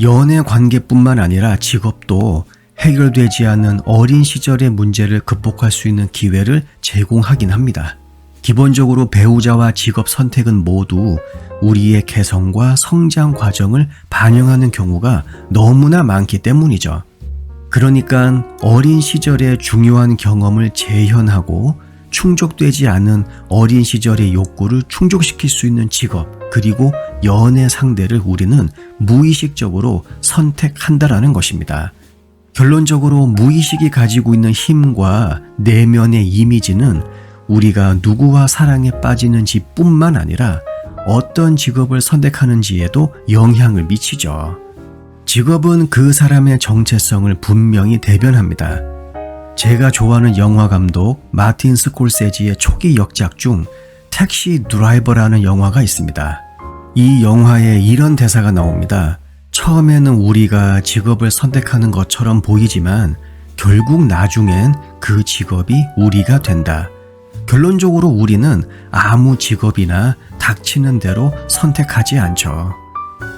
연애 관계뿐만 아니라 직업도 해결되지 않은 어린 시절의 문제를 극복할 수 있는 기회를 제공하긴 합니다. 기본적으로 배우자와 직업 선택은 모두 우리의 개성과 성장 과정을 반영하는 경우가 너무나 많기 때문이죠. 그러니까 어린 시절의 중요한 경험을 재현하고 충족되지 않은 어린 시절의 욕구를 충족시킬 수 있는 직업 그리고 연애 상대를 우리는 무의식적으로 선택한다라는 것입니다. 결론적으로 무의식이 가지고 있는 힘과 내면의 이미지는 우리가 누구와 사랑에 빠지는지 뿐만 아니라 어떤 직업을 선택하는지에도 영향을 미치죠. 직업은 그 사람의 정체성을 분명히 대변합니다. 제가 좋아하는 영화 감독 마틴 스콜세지의 초기 역작 중 택시 드라이버라는 영화가 있습니다. 이 영화에 이런 대사가 나옵니다. 처음에는 우리가 직업을 선택하는 것처럼 보이지만 결국 나중엔 그 직업이 우리가 된다. 결론적으로 우리는 아무 직업이나 닥치는 대로 선택하지 않죠.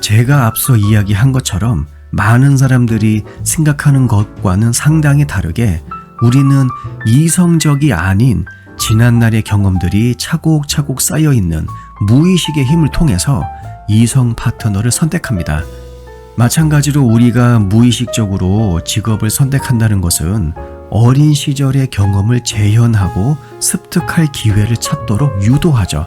제가 앞서 이야기한 것처럼 많은 사람들이 생각하는 것과는 상당히 다르게 우리는 이성적이 아닌 지난날의 경험들이 차곡차곡 쌓여 있는 무의식의 힘을 통해서 이성 파트너를 선택합니다. 마찬가지로 우리가 무의식적으로 직업을 선택한다는 것은 어린 시절의 경험을 재현하고 습득할 기회를 찾도록 유도하죠.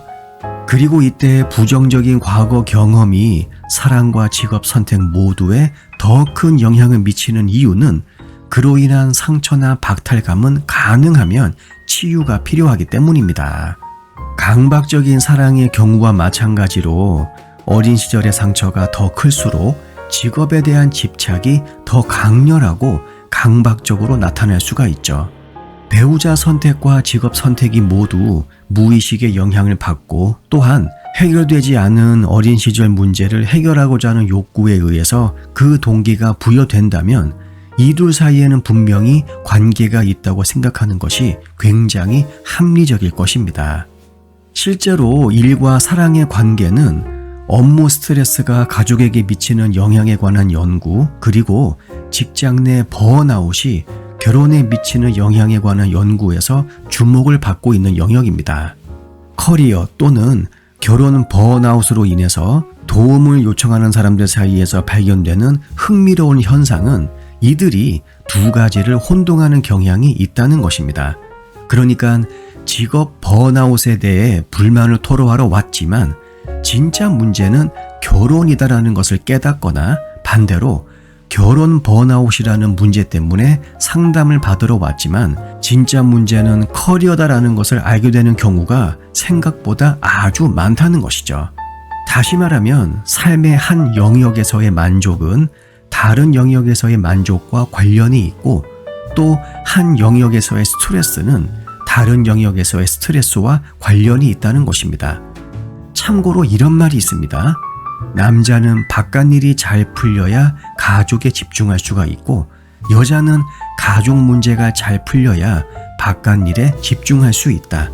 그리고 이때 부정적인 과거 경험이 사랑과 직업 선택 모두에 더 큰 영향을 미치는 이유는 그로 인한 상처나 박탈감은 가능하면 치유가 필요하기 때문입니다. 강박적인 사랑의 경우와 마찬가지로 어린 시절의 상처가 더 클수록 직업에 대한 집착이 더 강렬하고 강박적으로 나타날 수가 있죠. 배우자 선택과 직업 선택이 모두 무의식의 영향을 받고 또한 해결되지 않은 어린 시절 문제를 해결하고자 하는 욕구에 의해서 그 동기가 부여된다면 이 둘 사이에는 분명히 관계가 있다고 생각하는 것이 굉장히 합리적일 것입니다. 실제로 일과 사랑의 관계는 업무 스트레스가 가족에게 미치는 영향에 관한 연구, 그리고 직장 내 번아웃이 결혼에 미치는 영향에 관한 연구에서 주목을 받고 있는 영역입니다. 커리어 또는 결혼 번아웃으로 인해서 도움을 요청하는 사람들 사이에서 발견되는 흥미로운 현상은 이들이 두 가지를 혼동하는 경향이 있다는 것입니다. 그러니까 직업 번아웃에 대해 불만을 토로하러 왔지만 진짜 문제는 결혼이다라는 것을 깨닫거나 반대로 결혼 번아웃이라는 문제 때문에 상담을 받으러 왔지만 진짜 문제는 커리어다라는 것을 알게 되는 경우가 생각보다 아주 많다는 것이죠. 다시 말하면 삶의 한 영역에서의 만족은 다른 영역에서의 만족과 관련이 있고 또 한 영역에서의 스트레스는 다른 영역에서의 스트레스와 관련이 있다는 것입니다. 참고로 이런 말이 있습니다. 남자는 바깥 일이 잘 풀려야 가족에 집중할 수가 있고 여자는 가족 문제가 잘 풀려야 바깥 일에 집중할 수 있다.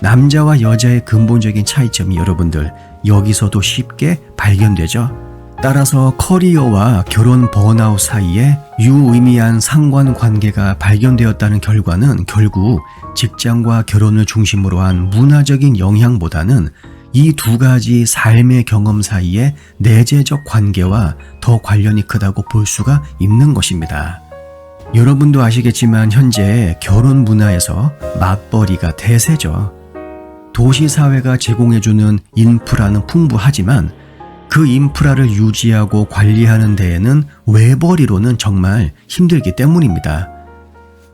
남자와 여자의 근본적인 차이점이 여러분들 여기서도 쉽게 발견되죠. 따라서 커리어와 결혼 번아웃 사이에 유의미한 상관 관계가 발견되었다는 결과는 결국 직장과 결혼을 중심으로 한 문화적인 영향보다는 이 두 가지 삶의 경험 사이의 내재적 관계와 더 관련이 크다고 볼 수가 있는 것입니다. 여러분도 아시겠지만 현재 결혼 문화에서 맞벌이가 대세죠. 도시 사회가 제공해주는 인프라는 풍부하지만 그 인프라를 유지하고 관리하는 데에는 외벌이로는 정말 힘들기 때문입니다.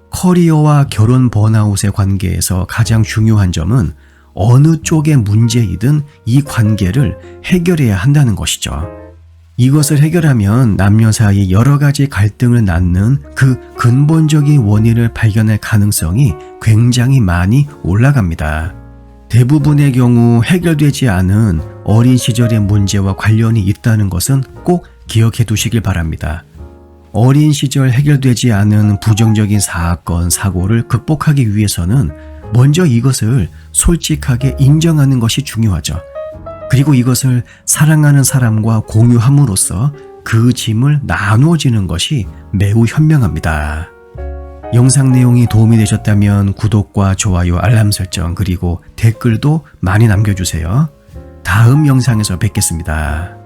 커리어와 결혼 번아웃의 관계에서 가장 중요한 점은 어느 쪽의 문제이든 이 관계를 해결해야 한다는 것이죠. 이것을 해결하면 남녀 사이 여러 가지 갈등을 낳는 그 근본적인 원인을 발견할 가능성이 굉장히 많이 올라갑니다. 대부분의 경우 해결되지 않은 어린 시절의 문제와 관련이 있다는 것은 꼭 기억해 두시길 바랍니다. 어린 시절 해결되지 않은 부정적인 사건, 사고를 극복하기 위해서는 먼저 이것을 솔직하게 인정하는 것이 중요하죠. 그리고 이것을 사랑하는 사람과 공유함으로써 그 짐을 나누어지는 것이 매우 현명합니다. 영상 내용이 도움이 되셨다면 구독과 좋아요, 알람 설정, 그리고 댓글도 많이 남겨주세요. 다음 영상에서 뵙겠습니다.